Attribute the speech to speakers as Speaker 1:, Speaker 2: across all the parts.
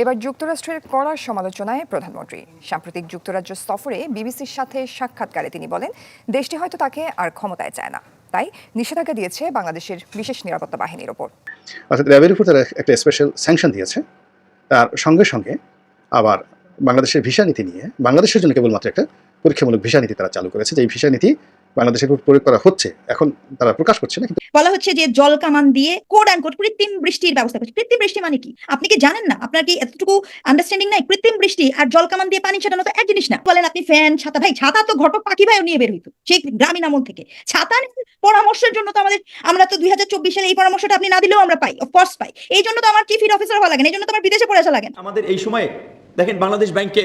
Speaker 1: এবার যুক্তরাষ্ট্রের কড়া সমালোচনায় প্রধানমন্ত্রী। সাম্প্রতিক যুক্তরাজ্য সফরে বিবিসির সাথে সাক্ষাৎকারে তিনি বলেন, দেশটি হয়তো তাকে আর ক্ষমতায় চায় না। তাই নিষেধাজ্ঞা দিয়েছে বাংলাদেশের বিশেষ নিরাপত্তা বাহিনীর ওপর।
Speaker 2: অর্থাৎ র্যাবের উপর তারা একটা স্পেশাল স্যাংশন দিয়েছে। তার সঙ্গে সঙ্গে আবার বাংলাদেশের ভিসা নীতি নিয়ে, বাংলাদেশের জন্য কেবলমাত্র একটা পরীক্ষামূলক ভিসা নীতি তারা চালু করেছে। যে এই ভিসা নীতি বাংলাদেশের উপর প্রয়োগ করা হচ্ছে এখন তারা প্রকাশ করছে না
Speaker 3: বলা হচ্ছে যে জল কামান দিয়ে কোড অ্যান্ড কোড কৃত্রিম বৃষ্টির ব্যবস্থা করছে। কৃত্রিম বৃষ্টি মানে কি? আপনি কি জানেন না? আপনার কি এতটুকু আন্ডারস্ট্যান্ডিং নাই? কৃত্রিম বৃষ্টি আর জল কামান দিয়ে পানি ছাড়ানো তো এক জিনিস না। বলেন আপনি ফ্যান ছাতা ভাই ছাতা তো ঘটক পাখি ভাইও নিয়ে বের হইতো সেই গ্রামীণ আমল থেকে। ছাতা পরামর্শের জন্য তো আমাদের আমরা তো দুই হাজার চব্বিশ সালে এই পরামর্শটা আপনি না দিলেও আমরা পাই অফকোর্স পাই। এই জন্য তো আমার চিফ অফিসার হওয়া লাগে না এই জন্য তো আমার বিদেশে পড়ে আসা লাগে না।
Speaker 4: আমাদের এই সময়ে দেখেন বাংলাদেশ ব্যাংকে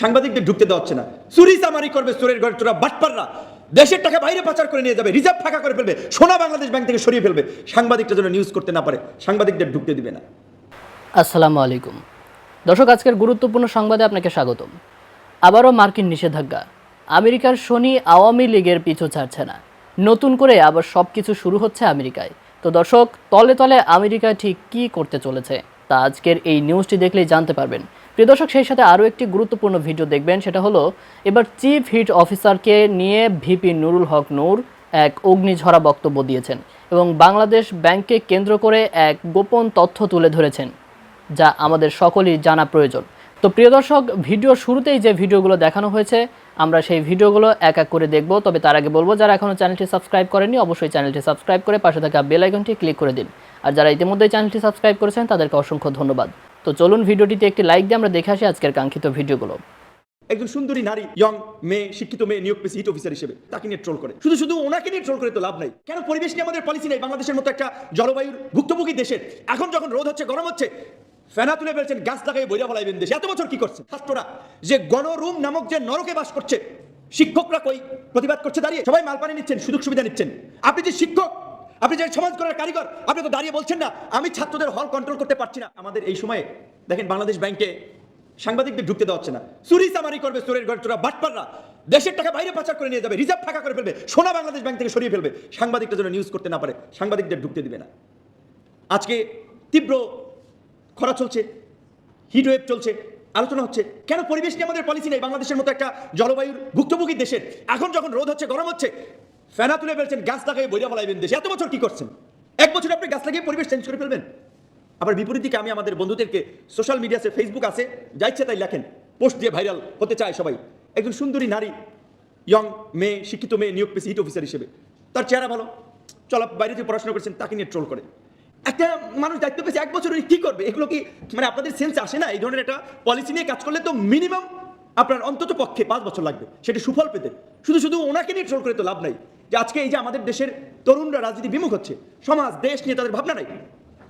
Speaker 4: সাংবাদিকদের ঢুকতে দেওয়া হচ্ছে না। চুরি চামারি করবে চোরের ঘরে চোরা বাটপাররা। দেশের টাকা বাইরে পাচার করে নিয়ে যাবে, রিজার্ভ ফাঁকা করে ফেলবে, সোনা বাংলাদেশ ব্যাংক থেকে সরিয়ে ফেলবে, সাংবাদিকটা যেন নিউজ করতে না পারে, সাংবাদিকদের ঢুকতে দিবে না।
Speaker 5: আসসালামু আলাইকুম। দর্শক, আজকের গুরুত্বপূর্ণ সংবাদে আপনাকে স্বাগতম। আবারও মার্কিন নিষেধাজ্ঞা। আমেরিকার শনি আওয়ামী লীগের পিছু ছাড়ছে না। নতুন করে আবার সব কিছু শুরু হচ্ছে আমেরিকায়। তো দর্শক, তলে তলে আমেরিকা ঠিক কি করতে চলেছে, তা আজকের এই নিউজটি দেখলেই জানতে পারবেন। প্রিয় দর্শক, সেই সাথে আরও একটি গুরুত্বপূর্ণ ভিডিও দেখবেন, সেটা হলো এবার চিফ হিট অফিসারকে নিয়ে ভিপি নুরুল হক নূর এক অগ্নিঝরা বক্তব্য দিয়েছেন এবং বাংলাদেশ ব্যাংককে কেন্দ্র করে এক গোপন তথ্য তুলে ধরেছেন, যা আমাদের সকলেই জানা প্রয়োজন। তো প্রিয় দর্শক, ভিডিও শুরুতেই যে ভিডিওগুলো দেখানো হয়েছে, আমরা সেই ভিডিওগুলো এক এক করে দেখব। তবে তার আগে বলব, যারা এখনও চ্যানেলটি সাবস্ক্রাইব করেনি অবশ্যই চ্যানেলটি সাবস্ক্রাইব করে পাশে থাকা বেল আইকনটি ক্লিক করে দিন। আর যারা ইতিমধ্যেই চ্যানেলটি সাবস্ক্রাইব করেছেন, তাদেরকে অসংখ্য ধন্যবাদ। তো চলুন ভিডিওটিতে একটি লাইক দিয়ে আমরা দেখে আসি আজকের কাঙ্ক্ষিত ভিডিওগুলো।
Speaker 4: একজন সুন্দরী নারী ইয়ং মেয়ে, শিক্ষিত মেয়ে নিয়োগ পেয়েছে হিট অফিসার হিসেবে। তাকে নিয়ে ট্রোল করে। শুধু শুধু ওনাকে নিয়ে ট্রোল করে তো লাভ নাই। কেন পরিবেশ নিয়ে আমাদের পলিসি নেই? বাংলাদেশের মতো একটা জলবায়ুর ভুক্তভোগী দেশের। এখন যখন রোদ হচ্ছে, গরম হচ্ছে, ফেনা তুলে ফেলছেন, গাছ লাগাই বইরা ফলাইবেন দেশে। এত বছর কি করছে? ছাত্ররা, যে গণরুম নামক যে নরকে বাস করছে, শিক্ষকরা কই? প্রতিবাদ করছে, দাঁড়িয়ে। সবাই মালপানি নিচ্ছেন, সুযোগ সুবিধা নিচ্ছেন। আপনি যে শিক্ষক আপনি যে সমাজ করার কারিগর, আপনি তো দাঁড়িয়ে বলছেন না, আমি ছাত্রদের হল কন্ট্রোল করতে পারছি না। আমাদের এই সময়ে, দেখেন বাংলাদেশ ব্যাংকে সাংবাদিকদের ঢুকতে দেওয়া হচ্ছে না। চুরি চামারি করবে চোরের ঘরে, চোরা বাটপাররা। দেশের টাকা বাইরে পাচার করে নিয়ে যাবে রিজার্ভ ফাঁকা করে ফেলবে, সোনা বাংলাদেশ ব্যাংক থেকে সরিয়ে ফেলবে। সাংবাদিকটা যেন নিউজ করতে না পারে, সাংবাদিকদের ঢুকতে দিবে না। আজকে তীব্র খরা চলছে হিট ওয়েভ চলছে, আলোচনা হচ্ছে, কেন পরিবেশ নিয়ে আমাদের পলিসি নেই? বাংলাদেশের মতো একটা জলবায়ুর ভুক্তভোগী দেশের। এখন যখন রোদ হচ্ছে, গরম হচ্ছে ফেনা তুলে ফেলছেন, গাছ লাগাই বইরা ফলাইবেন দেশে। এত বছর কি করছেন? এক বছর আপনি গাছ লাগিয়ে পরিবেশ চেঞ্জ করে ফেলবেন। আবার বিপরীত দিকে আমি আমাদের বন্ধুদেরকে সোশ্যাল মিডিয়াতে ফেসবুক আছে, যা ইচ্ছে তাই লেখেন। পোস্ট দিয়ে ভাইরাল হতে চায় সবাই। একজন সুন্দরী নারী ইয়ং মেয়ে, শিক্ষিত মেয়ে নিয়োগ পেয়েছে হিট অফিসার হিসেবে। তার চেহারা ভালো। চল বাইরে থেকে পড়াশোনা করছেন, তাকে নিয়ে ট্রোল করে। একটা মানুষ দায়িত্ব পেয়েছে, এক বছর কি করবে? এগুলো কি মানে আপনাদের সেন্স আসে না? এই ধরনের একটা পলিসি নিয়ে কাজ করলে তো মিনিমাম আপনার অন্তত পক্ষে পাঁচ বছর লাগবে। সেটা সুফল পেতে। শুধু শুধু ওনাকে নিয়ে ট্রোল করে তো লাভ নাই। যে আজকে এই যে আমাদের দেশের তরুণরা রাজনীতি বিমুখ হচ্ছে, সমাজ, দেশ নিয়ে তাদের ভাবনা নাই,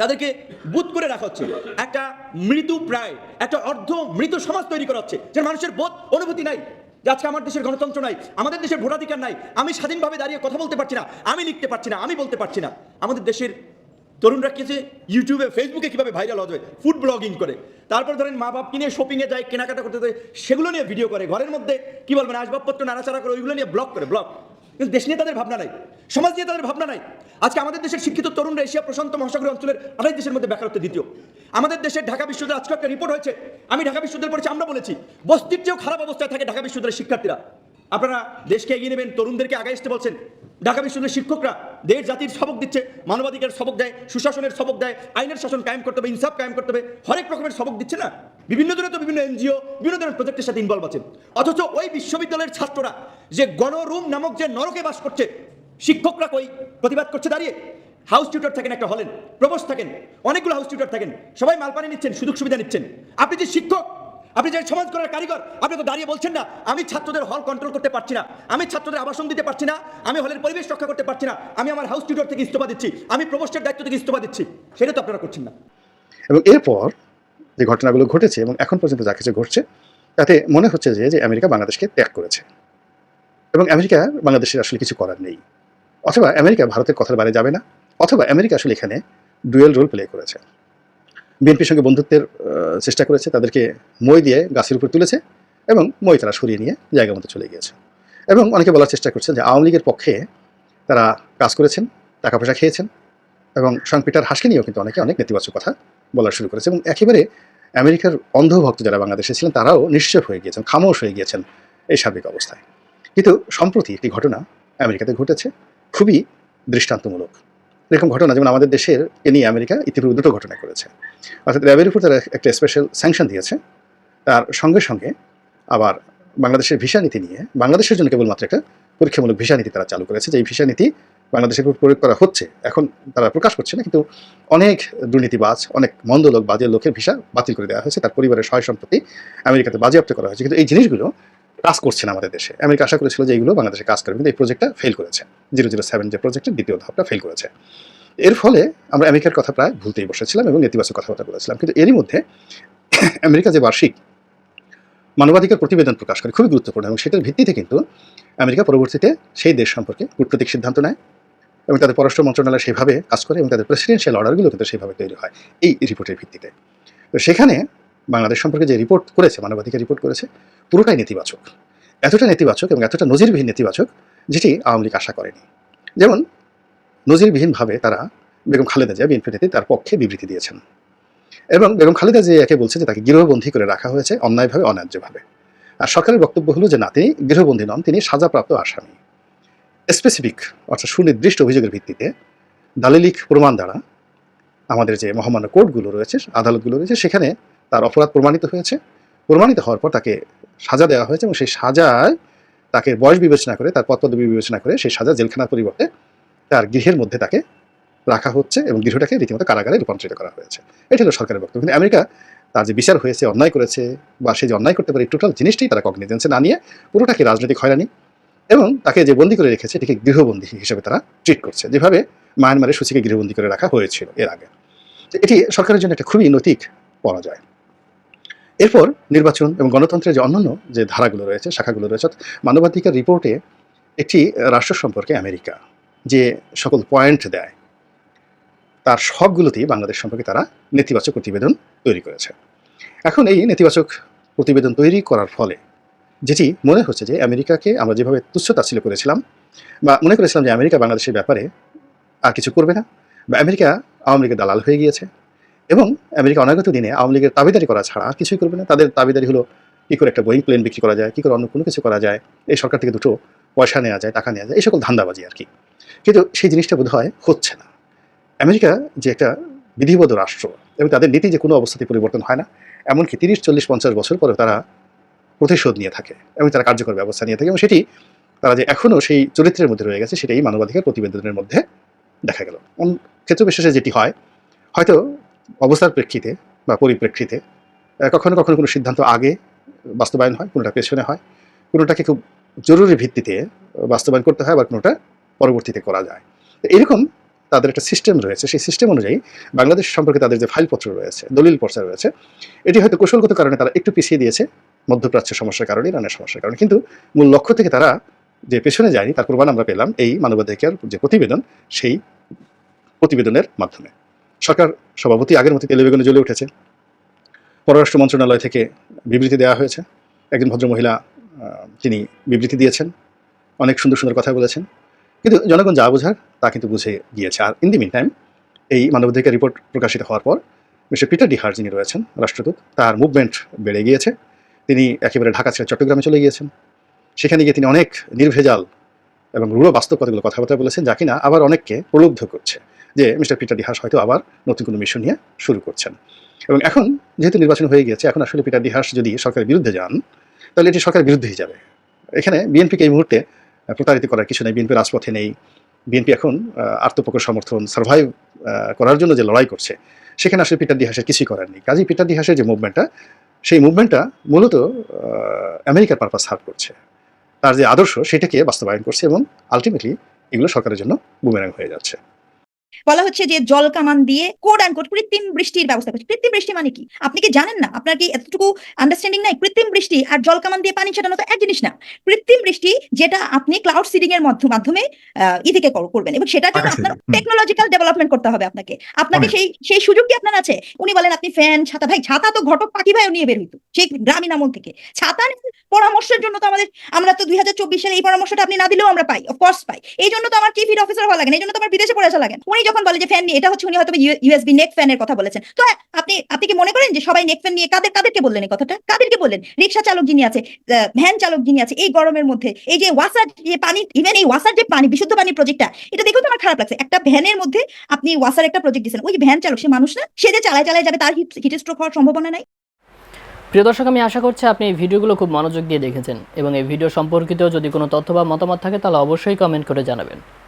Speaker 4: তাদেরকে বুধ করে রাখা হচ্ছে, একটা মৃত্যু প্রায়, একটা অর্ধ মৃত সমাজ তৈরি করা হচ্ছে যে মানুষের বোধ অনুভূতি নাই, যে আজকে আমার দেশের গণতন্ত্র নাই, আমাদের দেশের ভোটাধিকার নাই, আমি স্বাধীনভাবে দাঁড়িয়ে কথা বলতে পারছি না, আমি লিখতে পারছি না, আমি বলতে পারছি না। আমাদের দেশের তরুণরা কি যে ইউটিউবে ফেসবুকে কীভাবে ভাইরাল হবে ফুড ব্লগিং করে। তারপর ধরেন মা বাপ কিনে শপিংয়ে যায়, কেনাকাটা করতে যায়, সেগুলো নিয়ে ভিডিও করে। ঘরের মধ্যে কি বলবেন, আসবাবপত্র নাড়াচাড়া করে, ওইগুলো নিয়ে ব্লগ করে ব্লগ কিন্তু দেশ নিয়ে তাদের ভাবনা নাই, সমাজ নিয়ে তাদের ভাবনা নাই। আজকে আমাদের দেশের শিক্ষিত তরুণরা এশিয়া প্রশান্ত মহাসাগর অঞ্চলের আড়াই দেশের মধ্যে বেকারত্ব দ্বিতীয়। আমাদের দেশের ঢাকা বিশ্ববিদ্যালয় আজকে একটা রিপোর্ট হয়েছে, আমি ঢাকা বিশ্ববিদ্যালয় পড়েছি, আমরা বলেছি, বস্তির চেয়েও খারাপ অবস্থায় থাকে ঢাকা বিশ্ববিদ্যালয়ের শিক্ষার্থীরা। আপনারা দেশকে এগিয়ে নেবেন, তরুণদেরকে আগে আসতে বলছেন। ঢাকা বিশ্ববিদ্যালয়ের শিক্ষকরা দেশ, জাতির সবক দিচ্ছে মানবাধিকার সবক দেয়, সুশাসনের সবক দেয়, আইনের শাসন কায়েম করতে হবে, ইনসাফ কায়েম করতে হবে, হরেক রকমের সবক দিচ্ছে না। বিভিন্ন ধরনের তো বিভিন্ন এনজিও, বিভিন্ন ধরনের প্রজেক্টের সাথে ইনভলভ আছেন অথচ ওই বিশ্ববিদ্যালয়ের ছাত্ররা যে গণরুম নামক যে নরকে বাস করছে, শিক্ষকরা কই? প্রতিবাদ করছে দাঁড়িয়ে। হাউস টিউটর থাকেন, একটা হলেন প্রবোস থাকেন, অনেকগুলো হাউস টিউটর থাকেন, সবাই মালপানি নিচ্ছেন, সুযোগ সুবিধা নিচ্ছেন। আপনি যে শিক্ষক আপনি যে সমাজ করার কারিগর, আপনি তো দাঁড়িয়ে বলছেন না, আমি ছাত্রদের হল কন্ট্রোল করতে পারছি না, আমি ছাত্রদের আবাসন দিতে পারছি না, আমি হলের পরিবেশ রক্ষা করতে পারছি না, আমি আমার হাউস টিউটর থেকে ইস্তফা দিচ্ছি, আমি প্রবোস্টের দায়িত্ব থেকে ইস্তফা দিচ্ছি, সেটা তো আপনারা করছেন না।
Speaker 2: এবং এরপর যে ঘটনাগুলো ঘটেছে এবং এখন পর্যন্ত যা কিছু ঘটছে, তাতে মনে হচ্ছে যে যে আমেরিকা বাংলাদেশকে ত্যাগ করেছে। এবং আমেরিকা বাংলাদেশের আসলে কিছু করার নেই। অথবা আমেরিকা ভারতের কথার বাইরে যাবে না, অথবা আমেরিকা আসলে এখানে ডুয়েল রোল প্লে করেছে। বিএনপির সঙ্গে বন্ধুত্বের চেষ্টা করেছে, তাদেরকে মই দিয়ে গাছের উপর তুলেছে এবং মই তারা সরিয়ে নিয়ে জায়গা মতো চলে গিয়েছে। এবং অনেকে বলার চেষ্টা করছেন যে আওয়ামী লীগের পক্ষে তারা কাজ করেছেন টাকা পয়সা খেয়েছেন এবং সংপিটার হাসকে নিয়েও কিন্তু অনেকে অনেক নেতিবাচক কথা বলা শুরু করেছে এবং একেবারে আমেরিকার অন্ধভক্ত যারা বাংলাদেশে ছিলেন, তারাও নিশ্চয় হয়ে গিয়েছেন, খামোশ হয়ে গিয়েছেন এই সার্বিক অবস্থায়। কিন্তু সম্প্রতি একটি ঘটনা আমেরিকাতে ঘটেছে, খুবই দৃষ্টান্তমূলক। এরকম ঘটনা, যেমন আমাদের দেশের এ নিয়ে আমেরিকা ইতিপূর্বে দুটো ঘটনা করেছে। অর্থাৎ র্যাবের উপর তারা একটা স্পেশাল স্যাংশন দিয়েছে। তার সঙ্গে সঙ্গে আবার বাংলাদেশের ভিসা নীতি নিয়ে, বাংলাদেশের জন্য কেবলমাত্র একটা পরীক্ষামূলক ভিসা নীতি তারা চালু করেছে, যে এই ভিসা নীতি বাংলাদেশের উপর প্রয়োগ করা হচ্ছে, এখন তারা প্রকাশ করছে না, কিন্তু অনেক দুর্নীতিবাজ, অনেক মন্দ লোক বাজে লোকের ভিসা বাতিল করে দেওয়া হয়েছে। তার পরিবারের সহায় সম্পত্তি আমেরিকাতে বাজেয়াপ্ত করা হয়েছে। কিন্তু এই জিনিসগুলো কাজ করছে না আমাদের দেশে। আমেরিকা আশা করেছিল যে এইগুলো বাংলাদেশে কাজ করবে, কিন্তু এই প্রজেক্টটা ফেল করেছে। জিরো জিরো সেভেন যে প্রজেক্টের দ্বিতীয় ধাপটা ফেল করেছে। এর ফলে আমরা আমেরিকার কথা প্রায় ভুলতেই বসেছিলাম এবং নেতিবাচক কথাবার্তা বলেছিলাম। কিন্তু এরই মধ্যে আমেরিকা যে বার্ষিক মানবাধিকার প্রতিবেদন প্রকাশ করে খুবই গুরুত্বপূর্ণ এবং সেটার ভিত্তিতে কিন্তু আমেরিকা পরবর্তীতে সেই দেশ সম্পর্কে কূটনৈতিক সিদ্ধান্ত নেয় এবং তাদের পররাষ্ট্র মন্ত্রণালয় সেভাবে কাজ করে এবং তাদের প্রেসিডেন্সিয়াল অর্ডারগুলো কিন্তু সেভাবে তৈরি হয় এই রিপোর্টের ভিত্তিতে। তো সেখানে বাংলাদেশ সম্পর্কে যে রিপোর্ট করেছে, মানবাধিকার রিপোর্ট করেছে পুরোটাই নেতিবাচক। এতটা নেতিবাচক এবং এতটা নজিরবিহীন নেতিবাচক যেটি আওয়ামী লীগ আশা করেনি। যেমন, নজিরবিহীনভাবে তারা বেগম খালেদা জিয়া, বিএনপি তার পক্ষে বিবৃতি দিয়েছেন। এবং বেগম খালেদা জিয়াকে বলছে যে তাকে গৃহবন্দী করে রাখা হয়েছে অন্যায়ভাবে, অন্যায্যভাবে। আর সরকারের বক্তব্য হলো যে, না, তিনি গৃহবন্দী নন, তিনি সাজাপ্রাপ্ত আসামি। স্পেসিফিক অর্থাৎ সুনির্দিষ্ট অভিযোগের ভিত্তিতে দালিলিক প্রমাণ দ্বারা আমাদের যে মহামান্য কোর্টগুলো রয়েছে, আদালতগুলো রয়েছে, সেখানে তার অপরাধ প্রমাণিত হয়েছে। প্রমাণিত হওয়ার পর তাকে সাজা দেওয়া হয়েছে এবং সেই সাজায় তাকে বয়স বিবেচনা করে, তার পদ পদবি বিবেচনা করে সেই সাজা জেলখানার পরিবর্তে তার গৃহের মধ্যে তাকে রাখা হচ্ছে এবং গৃহটাকে রীতিমতো কারাগারে রূপান্তরিত করা হয়েছে। এটা হলো সরকারের বক্তব্য। কিন্তু আমেরিকা তার যে বিচার হয়েছে, অন্যায় করেছে বা সে যে অন্যায় করতে পারে টোটাল জিনিসটাই তারা কগনিজেন্সে না নিয়ে পুরোটাকে রাজনৈতিক হয়রানি এবং তাকে যে বন্দি করে রেখেছে, এটিকে গৃহবন্দী হিসেবে তারা ট্রিট করছে। যেভাবে মায়ানমারে সূচিকে গৃহবন্দী করে রাখা হয়েছিল এর আগে। এটি সরকারের জন্য একটা খুবই নৈতিক পরাজয়। এরপর নির্বাচন এবং গণতন্ত্রের যে অন্যান্য যে ধারাগুলো রয়েছে, শাখাগুলো রয়েছে মানবাধিকার রিপোর্টে একটি রাষ্ট্র সম্পর্কে আমেরিকা যে সকল পয়েন্ট দেয়, তার সবগুলোতেই বাংলাদেশ সম্পর্কে তারা নেতিবাচক প্রতিবেদন তৈরি করেছে। এখন এই নেতিবাচক প্রতিবেদন তৈরি করার ফলে যেটি মনে হচ্ছে যে আমেরিকাকে আমরা যেভাবে তুচ্ছ তাচ্ছিল্য করেছিলাম বা মনে করেছিলাম যে আমেরিকা বাংলাদেশের ব্যাপারে আর কিছু করবে না বা আমেরিকা আওয়ামী লীগের দালাল হয়ে গিয়েছে এবং আমেরিকা অনাগত দিনে আওয়ামী লীগের দাবিদারি করা ছাড়া আর কিছুই করবে না। তাদের দাবিদারি হলো কী করে একটা বোয়িং প্লেন বিক্রি করা যায়, কী করে অন্য কোনো কিছু করা যায়, এই সরকার থেকে দুটো পয়সা নেওয়া যায়, টাকা নেওয়া যায়, এই সকল ধান্দাবাজি আর কি। কিন্তু সেই জিনিসটা বোধ হয় হচ্ছে না। আমেরিকা যে একটা বিধিবদ্ধ রাষ্ট্র এবং তাদের নীতি যে কোনো অবস্থাতে পরিবর্তন হয় না, এমনকি তিরিশ, চল্লিশ, পঞ্চাশ বছর পরে তারা প্রতিশোধ নিয়ে থাকে এবং তারা কার্যকর ব্যবস্থা নিয়ে থাকে এবং সেটি তারা যে এখনও সেই চরিত্রের মধ্যে রয়ে গেছে, সেটাই মানবাধিকার প্রতিবেদনের মধ্যে দেখা গেল। ক্ষেত্র বিশেষে যেটি হয়, হয়তো অবস্থার প্রেক্ষিতে বা পরিপ্রেক্ষিতে কখনো কখনো কোনো সিদ্ধান্ত আগে বাস্তবায়ন হয়, কোনোটা পেছনে হয়, কোনোটাকে খুব জরুরি ভিত্তিতে বাস্তবায়ন করতে হয় বা কোনোটা পরবর্তীতে করা যায়। তো এরকম তাদের একটা সিস্টেম রয়েছে। সেই সিস্টেম অনুযায়ী বাংলাদেশ সম্পর্কে তাদের যে ফাইলপত্র রয়েছে, দলিল পর্চা রয়েছে, এটি হয়তো কৌশলগত কারণে তারা একটু পিছিয়ে দিয়েছে, মধ্যপ্রাচ্য সমস্যার কারণে, ইরানের সমস্যার কারণে। কিন্তু মূল লক্ষ্য থেকে তারা যে পেছনে যায়নি, তার প্রমাণ আমরা পেলাম, এই মানবাধিকার যে প্রতিবেদন, সেই প্রতিবেদনের মাধ্যমে। সরকার সভাপতি আগের মতো তেলে বেগুনে জ্বলে উঠেছে। পররাষ্ট্র মন্ত্রণালয় থেকে বিবৃতি দেওয়া হয়েছে। একজন ভদ্রমহিলা তিনি বিবৃতি দিয়েছেন। অনেক সুন্দর সুন্দর কথা বলেছেন। কিন্তু জনগণ যা বোঝার তা কিন্তু বুঝে গিয়েছে। আর ইন দি মিন টাইম এই মানবাধিকার রিপোর্ট প্রকাশিত হওয়ার পর মিস্টার পিটার ডিহার যিনি রয়েছেন, রাষ্ট্রদূত, তার মুভমেন্ট বেড়ে গিয়েছে। তিনি একেবারে ঢাকা ছেড়ে চট্টগ্রামে চলে গিয়েছেন। সেখানে গিয়ে তিনি অনেক নির্ভেজাল এবং রূঢ় বাস্তব কথাগুলো কথাবার্তা বলেছেন যা কিনা আবার অনেককে প্রলুব্ধ করছে যে মিস্টার পিটার ডিহাস হয়তো আবার নতুন কোনো মিশন নিয়ে শুরু করছেন। এবং এখন যেহেতু নির্বাচন হয়ে গিয়েছে, এখন আসলে পিটার ডিহাস যদি সরকারের বিরুদ্ধে যান, তাহলে এটি সরকারের বিরুদ্ধেই যাবে। এখানে বিএনপিকে এই মুহূর্তে প্রতারিত করার কিছু নেই, বিএনপি রাজপথে নেই। বিএনপি এখন আত্মপক্ষ সমর্থন সার্ভাইভ করার জন্য যে লড়াই করছে, সেখানে আসলে পিটার ডিহাসের কিছুই করার নেই। কাজেই পিটার ডিহাসের যে মুভমেন্টটা সেই মুভমেন্টটা মূলত আমেরিকার পারপাস সার্ভ করছে। তার যে আদর্শ সেটাকে বাস্তবায়ন করছে এবং আলটিমেটলি এগুলো সরকারের জন্য বুমেরাং হয়ে যাচ্ছে।
Speaker 3: বলা হচ্ছে যে জল কামান দিয়ে কোড অ্যান্ড কোড কৃত্রিম বৃষ্টির ব্যবস্থা করছে। কৃত্রিম বৃষ্টি মানে কি? আপনি কি জানেন না? আপনার কি এতটুকু আন্ডারস্ট্যান্ডিং নাই? কৃত্রিম বৃষ্টি আর জল কামান দিয়ে পানি ছেটানো তো এক জিনিস না। কৃত্রিম বৃষ্টি যেটা আপনি ক্লাউড সিডিং এর মাধ্যমে ই থেকে করবেন এবং সেটার জন্য আপনার টেকনোলজিক্যাল ডেভেলপমেন্ট করতে হবে আপনাকে। আপনাকে সেই সেই সুযোগ কি আপনার আছে? উনি বলেন আপনি ফ্যান ছাতা। ভাই ছাতা তো ঘটক পাখি ভাইও নিয়ে বের হইতো সেই গ্রামীণ আমল থেকে। ছাতা পরামর্শের জন্য তো আমাদের আমরা তো দুই হাজার চব্বিশ সালে এই পরামর্শটা আপনি না দিলেও আমরা পাই অফকোর্স পাই। এই জন্য তো আমার চিফ অফিসার হওয়া লাগে না এই জন্য তো আমার বিদেশে পড়ে আসা লাগে। উনি যখন বলে যে ফ্যান নিয়ে এটা হচ্ছে উনি হয়তো ইউএসবি নেক ফ্যানের কথা বলেছেন। তো হ্যাঁ, আপনি আপনি কি মনে করেন যে সবাই নেক ফ্যান নিয়ে কাদের কাদেরকে বললেন এই কথাটা? কাদেরকে বললেন? রিক্সা চালক যিনি আছে ভ্যান চালক যিনি আছে এই গরমের মধ্যে এই যে ওয়াসার যে পানি ইভেন এই ওয়াসার যে পানি বিশুদ্ধ পানির প্রজেক্টটা এটা দেখেও তো আমার খারাপ লাগছে। একটা ভ্যানের মধ্যে আপনি ওয়াসার একটা প্রজেক্ট দিচ্ছেন ওই ভ্যান চালক সে মানুষ না সে যে চালায় চালায় যাবে তার হিট স্ট্রোক হওয়ার সম্ভাবনা নাই।
Speaker 5: প্রিয় দর্শক আমি আশা করছি আপনি এই ভিডিওগুলো খুব মনোযোগ দিয়ে দেখেছেন এবং এই ভিডিও সম্পর্কিত যদি কোনো তথ্য বা মতামত থাকে তাহলে অবশ্যই কমেন্ট করে জানাবেন।